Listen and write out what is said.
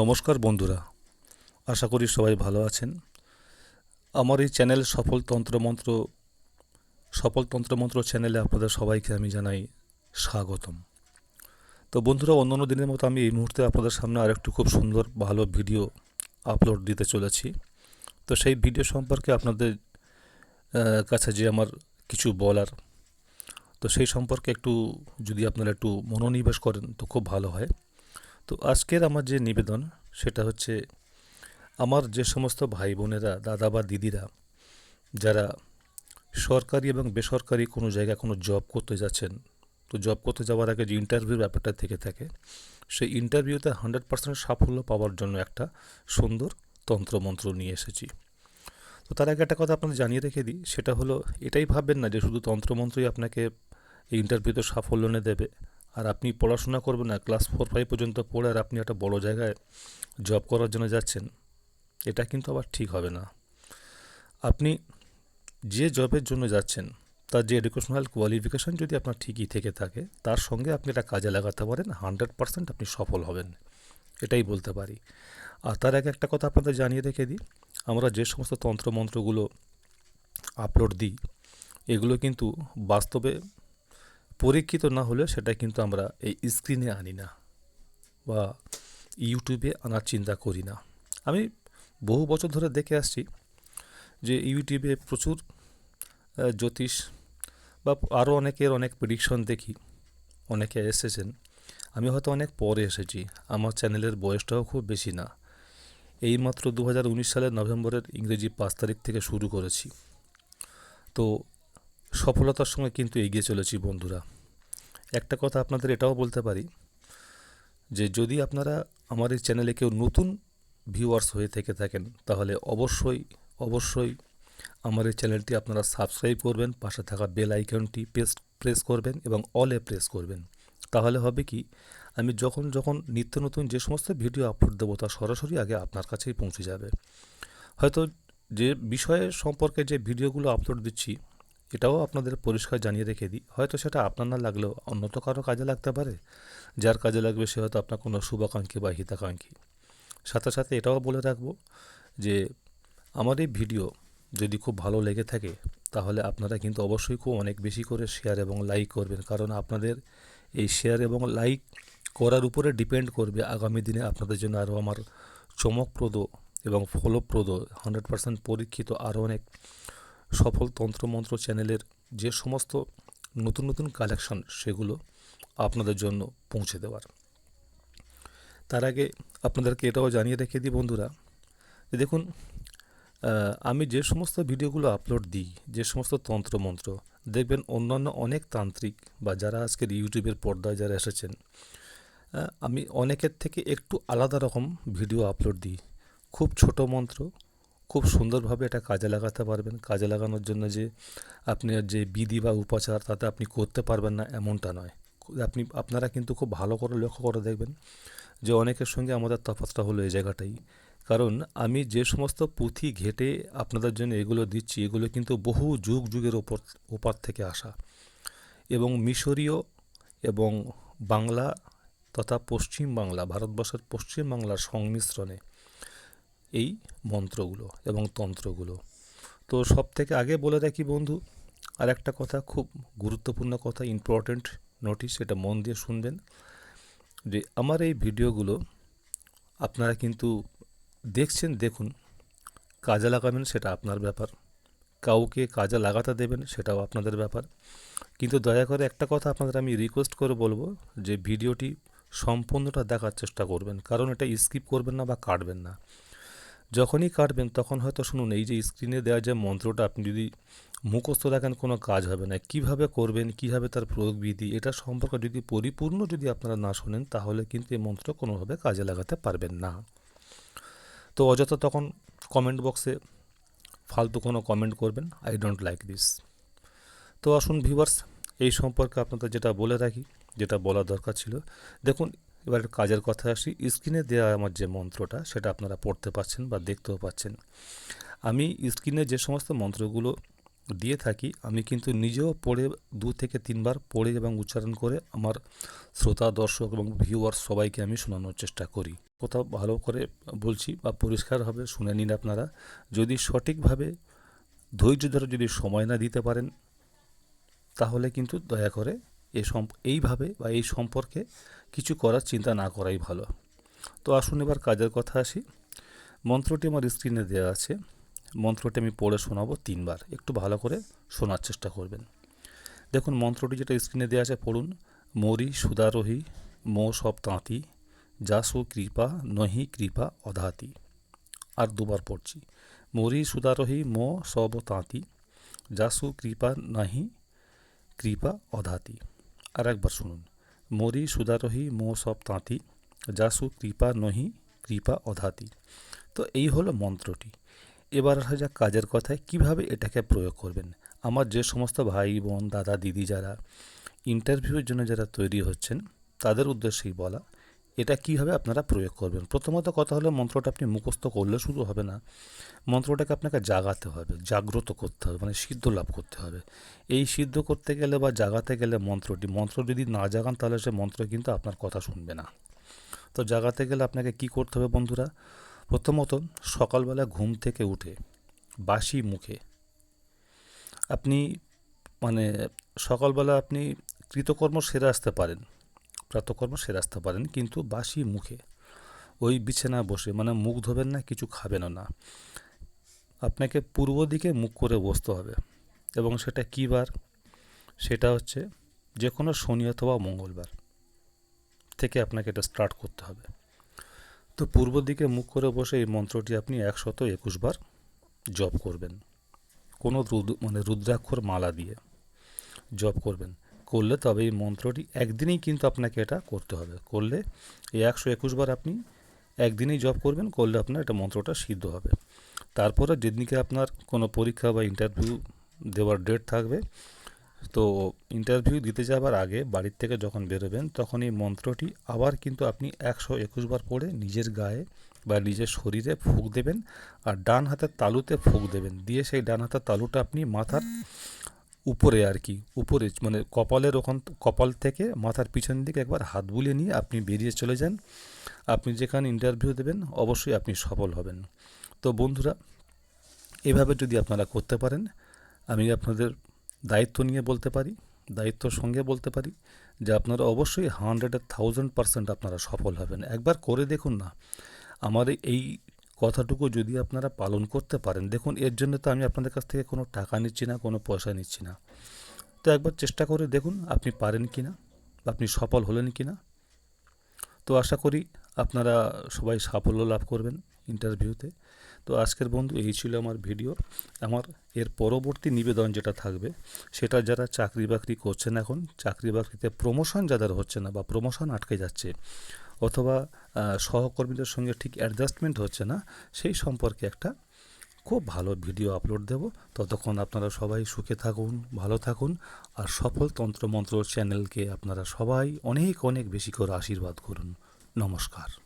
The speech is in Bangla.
নমস্কার বন্ধুরা, আশা করি সবাই ভালো আছেন। আমার এই চ্যানেল সফল তন্ত্রমন্ত্র সফল তন্ত্রমন্ত্র চ্যানেলে আপনাদের সবাইকে আমি জানাই স্বাগতম। তো বন্ধুরা, অন্যান্য দিনের মতো আমি এই মুহূর্তে আপনাদের সামনে আরেকটু খুব সুন্দর, ভালো ভিডিও আপলোড দিতে চলেছি। তো সেই ভিডিও সম্পর্কে আপনাদের কাছে যে আমার কিছু বলার, তো সেই সম্পর্কে একটু যদি আপনারা একটু মনোনিবেশ করেন তো খুব ভালো হয়। তো আজকের আমার যে নিবেদন, সেটা হচ্ছে আমার যে সমস্ত ভাই বোনেরা দাদা বা দিদিরা, যারা সরকারি এবং বেসরকারি কোনো জায়গায় কোনো জব করতে যাচ্ছেন, তো জব করতে যাওয়ার আগে যে ইন্টারভিউ ব্যাপারটা থেকে থাকে, সেই ইন্টারভিউতে হান্ড্রেড পার্সেন্ট সাফল্য পাওয়ার জন্য একটা সুন্দর তন্ত্রমন্ত্র নিয়ে এসেছি। তো তার আগে একটা কথা আপনাদের জানিয়ে রেখে দিই, সেটা হলো এটাই ভাববেন না যে শুধু তন্ত্রমন্ত্রই আপনাকে এই ইন্টারভিউতে সাফল্য এনে দেবে আর আপনি পড়াশোনা করবেন না ক্লাস ফোর ফাইভ পর্যন্ত পড়ে আর আপনি একটা বড় জায়গায় জব করার জন্য যাচ্ছেন, এটা কিন্তু আবার ঠিক হবে না। আপনি যে জবের জন্য যাচ্ছেন, তার যে এডুকেশনাল কোয়ালিফিকেশন যদি আপনার ঠিকই থেকে থাকে, তার সঙ্গে আপনি এটা কাজে লাগাতে পারেন হান্ড্রেড পারসেন্ট আপনি সফল হবেন, এটাই বলতে পারি। আর তার আগে একটা কথা আপনাদের জানিয়ে রেখে দিই, আমরা যে সমস্ত তন্ত্রমন্ত্রগুলো আপলোড দিই, এগুলো কিন্তু বাস্তবে পরীক্ষিত না হলে সেটা কিন্তু আমরা এই স্ক্রিনে আনি না বা ইউটিউবে আনার চিন্তা করি না। আমি বহু বছর ধরে দেখে আসছি যে ইউটিউবে প্রচুর জ্যোতিষ বা আরও অনেকের অনেক প্রিডিকশন দেখি, অনেকে এসেছেন। আমি হয়তো অনেক পরে এসেছি, আমার চ্যানেলের বয়সটাও খুব বেশি না। এইমাত্র দু হাজার উনিশ সালের নভেম্বরের ইংরেজি পাঁচ তারিখ থেকে শুরু করেছি। তো সফলতার সঙ্গে কিন্তু এগিয়ে চলেছি বন্ধুরা। একটা কথা আপনাদের এটাও বলতে পারি যে যদি আপনারা আমার এই চ্যানেলে কেউ নতুন ভিউয়ার্স হয়ে থেকে থাকেন, তাহলে অবশ্যই অবশ্যই আমার এই চ্যানেলটি আপনারা সাবস্ক্রাইব করবেন, পাশে থাকা বেল আইকনটি প্রেস প্রেস করবেন এবং অলে প্রেস করবেন। তাহলে হবে কি, আমি যখন যখন নিত্য নতুন যে সমস্ত ভিডিও আপলোড দেবো, তা সরাসরি আগে আপনার কাছেই পৌঁছে যাবে। হয়তো যে বিষয়ে সম্পর্কে যে ভিডিওগুলো আপলোড দিচ্ছি এটাও আপনাদের পরিষ্কার জানিয়ে রেখে দিই। হয়তো সেটা আপনার না লাগলেও অন্য তো কারও কাজে লাগতে পারে। যার কাজে লাগবে সে হয়তো আপনার কোনো শুভাকাঙ্ক্ষী বা হিতাকাঙ্ক্ষী। সাথে সাথে এটাও বলে রাখব যে, আমার এই ভিডিও যদি খুব ভালো লেগে থাকে, তাহলে আপনারা কিন্তু অবশ্যই খুব অনেক বেশি করে শেয়ার এবং লাইক করবেন। কারণ আপনাদের এই শেয়ার এবং লাইক করার উপরে ডিপেন্ড করবে আগামী দিনে আপনাদের জন্য আরও আমার চমকপ্রদ এবং ফলপ্রদ হান্ড্রেড পার্সেন্ট পরীক্ষিত আরও অনেক সফল তন্ত্রমন্ত্র চ্যানেলের যে সমস্ত নতুন নতুন কালেকশন সেগুলো আপনাদের জন্য পৌঁছে দেওয়ার। তার আগে আপনাদেরকে এটাও জানিয়ে রেখে দিই বন্ধুরা দেখুন আমি যে সমস্ত ভিডিওগুলো আপলোড দিই, যে সমস্ত তন্ত্রমন্ত্র দেখবেন অন্যান্য অনেক তান্ত্রিক বা যারা আজকের ইউটিউবের পর্দায় যারা এসেছেন আমি অনেকের থেকে একটু আলাদা রকম ভিডিও আপলোড দিই। খুব ছোট মন্ত্র খুব সুন্দরভাবে এটা কাজে লাগাতে পারবেন। কাজে লাগানোর জন্য যে আপনি যে বিধি বা উপাচার তাতে আপনি করতে পারবেন না এমনটা নয়। আপনি, আপনারা কিন্তু খুব ভালো করে লক্ষ্য করে দেখবেন যে অনেকের সঙ্গে আমাদের তফাৎটা হলো এই জায়গাটাই। কারণ আমি যে সমস্ত পুঁথি ঘেটে আপনাদের জন্য এগুলো দিচ্ছি, এগুলো কিন্তু বহু যুগ যুগের ওপর, ওপার থেকে আসা। এবং মিশরীয় এবং বাংলা তথা পশ্চিম বাংলা, ভারতবর্ষের পশ্চিম বাংলার সংমিশ্রণে এই মন্ত্রগুলো এবং তন্ত্রগুলো। তো সব থেকে আগে বলে রাখি বন্ধু আর একটা কথা খুব গুরুত্বপূর্ণ কথা ইম্পর্ট্যান্ট নোটিশ এটা মন দিয়ে শুনবেন, যে আমার এই ভিডিওগুলো আপনারা কিন্তু দেখছেন, দেখুন, কাজে লাগাবেন, সেটা আপনার ব্যাপার। কাউকে কাজে লাগাতে দেবেন, সেটাও আপনাদের ব্যাপার। কিন্তু দয়া করে একটা কথা আপনাদের আমি রিকোয়েস্ট করে বলব, যে ভিডিওটি সম্পূর্ণটা দেখার চেষ্টা করবেন। কারণ এটা স্কিপ করবেন না বা কাটবেন না। যখনই কাটবেন, তখন হয়তো শুনুন, এই যে স্ক্রিনে দেওয়া যে মন্ত্রটা, আপনি যদি মুখস্থ রাখেন, কোনো কাজ হবে না। কীভাবে করবেন, কীভাবে তার প্রয়োগ বিধি এটা সম্পর্কে যদি পরিপূর্ণ যদি আপনারা না শোনেন, তাহলে কিন্তু এই মন্ত্র কোনোভাবে কাজে লাগাতে পারবেন না। তো অযথা তখন কমেন্ট বক্সে ফালতু কোনো কমেন্ট করবেন। আই ডোন্ট লাইক দিস তো আসুন ভিউয়ার্স এই সম্পর্কে আপনাদের যেটা বলে রাখি, যেটা বলা দরকার ছিল। দেখুন এবার কাজের কথা আসি। স্ক্রিনে দেওয়া আমার যে মন্ত্রটা, সেটা আপনারা পড়তে পাচ্ছেন বা দেখতেও পাচ্ছেন। আমি স্ক্রিনে যে সমস্ত মন্ত্রগুলো দিয়ে থাকি, আমি কিন্তু নিজেও পড়ে দু থেকে তিনবার পড়ে এবং উচ্চারণ করে আমার শ্রোতা, দর্শক এবং ভিউয়ার্স সবাইকে আমি শোনানোর চেষ্টা করি। কোথাও ভালো করে বলছি বা পরিষ্কারভাবে শুনে নিন আপনারা। যদি সঠিকভাবে ধৈর্য ধরে যদি সময় না দিতে পারেন, তাহলে কিন্তু দয়া করে এ এইভাবে বা এই সম্পর্কে কিছু করার চিন্তা না করাই ভালো। তো আসুন এবার কাজের কথা আসি। মন্ত্রটি আমার স্ক্রিনে দেওয়া আছে। মন্ত্রটি আমি পড়ে শোনাবো তিনবার। একটু ভালো করে শোনার চেষ্টা করবেন। দেখুন, মন্ত্রটি যেটা স্ক্রিনে দেওয়া আছে, পড়ুন। মরি সুদারোহী, মো সব তাঁতি যাসু কৃপা, নহি কৃপা অধাতি। আর দুবার পড়ছি। মরি সুদারোহী, মো সব তাঁতি যাসু কৃপা, নাহি কৃপা অধাতি। আর একবার শুনুন। মরি সুদারোহী মো সব তাঁতি, যাসু কৃপা নহি কৃপা অধাতি। তো এই হলো মন্ত্রটি। এবার আসা যাক কাজের কথায় কীভাবে এটাকে প্রয়োগ করবেন। আমার যে সমস্ত ভাই, বোন, দাদা, দিদি যারা ইন্টারভিউর জন্য যারা তৈরি হচ্ছেন, তাদের উদ্দেশ্যেই বলা। এটা কীভাবে আপনারা প্রয়োগ করবেন? প্রথমত কথা হলো, মন্ত্রটা আপনি মুখস্থ করলে শুধু হবে না। মন্ত্রটাকে আপনাকে জাগাতে হবে, জাগ্রত করতে হবে মানে সিদ্ধ লাভ করতে হবে। এই সিদ্ধ করতে গেলে বা জাগাতে গেলে মন্ত্রটি, মন্ত্র যদি না জাগান তাহলে সে মন্ত্র কিন্তু আপনার কথা শুনবে না। তো জাগাতে গেলে আপনাকে কি করতে হবে বন্ধুরা? প্রথমত সকালবেলা ঘুম থেকে উঠে বাসি মুখে আপনি মানে সকালবেলা আপনি কৃতকর্ম সেরে আসতে পারেন। প্রাতকর্ম সেরে আসতে পারেন, কিন্তু বাসি মুখে। ওই বিছানায় বসে মানে মুখ ধোবেন না, কিছু খাবেনও না। আপনাকে পূর্ব দিকে মুখ করে বসতে হবে। এবং সেটা কী বার? সেটা হচ্ছে যে কোনো শনি অথবা মঙ্গলবার থেকে আপনাকে এটা স্টার্ট করতে হবে। তো পূর্ব দিকে মুখ করে বসে এই মন্ত্রটি আপনি একশত একুশ বার জপ করবেন। কোনো রুদ মানে রুদ্রাক্ষর মালা দিয়ে জপ করবেন। করলে তবে এই মন্ত্রটি একদিনেই কিন্তু আপনাকে এটা করতে হবে। করলে এই একশো একুশ বার আপনি একদিনেই জব করবেন, করলে আপনার এটা মন্ত্রটা সিদ্ধ হবে। তারপরে যেদিনকে আপনার কোনো পরীক্ষা বা ইন্টারভিউ দেওয়ার ডেট থাকবে, তো ইন্টারভিউ দিতে যাবার আগে বাড়ির থেকে যখন বেরোবেন, তখন এই মন্ত্রটি আবার কিন্তু আপনি একশো একুশ বার পড়ে নিজের গায়ে বা নিজের শরীরে ফুঁক দেবেন আর ডান হাতের তালুতে ফুঁক দেবেন। দিয়ে সেই ডান হাতের তালুটা আপনি মাথার উপরে আর কি, উপরে মানে কপালের ওখান, কপাল থেকে মাথার পিছন দিকে একবার হাত বুলিয়ে নিয়ে আপনি বেরিয়ে চলে যান। আপনি যেখানে ইন্টারভিউ দেবেন, অবশ্যই আপনি সফল হবেন। তো বন্ধুরা, এভাবে যদি আপনারা করতে পারেন, আমি আপনাদের দায়িত্ব নিয়ে বলতে পারি, দায়িত্বর সঙ্গে বলতে পারি যে আপনারা অবশ্যই হান্ড্রেডে থাউজেন্ড পারসেন্ট আপনারা সফল হবেন। একবার করে দেখুন না, আমার এই কথাটুকু যদি আপনারা পালন করতে পারেন, দেখুন, এর জন্য তো আমি আপনাদের কাছ থেকে কোনো টাকা নিচ্ছি না, কোনো পয়সা নিচ্ছি না। তো একবার চেষ্টা করে দেখুন, আপনি পারেন কি না আপনি সফল হলেন কি না। তো আশা করি আপনারা সবাই সাফল্য লাভ করবেন ইন্টারভিউতে। তো আজকের বন্ধু, এই ছিল আমার ভিডিও। আমার এর পরবর্তী নিবেদন যেটা থাকবে, সেটা যারা চাকরি বাকরি করছেন এখন চাকরি বাকরিতে প্রমোশন যাদের হচ্ছে না বা প্রমোশন আটকে যাচ্ছে অথবা সহকর্মীদের সঙ্গে ঠিক অ্যাডজাস্টমেন্ট হচ্ছে না, সেই সম্পর্কে একটা খুব ভালো ভিডিও আপলোড দেব। ততক্ষণ আপনারা সবাই সুখে থাকুন, ভালো থাকুন, আর সফল তন্ত্রমন্ত্র চ্যানেলকে আপনারা সবাই অনেক অনেক বেশি করে আশীর্বাদ করুন। নমস্কার।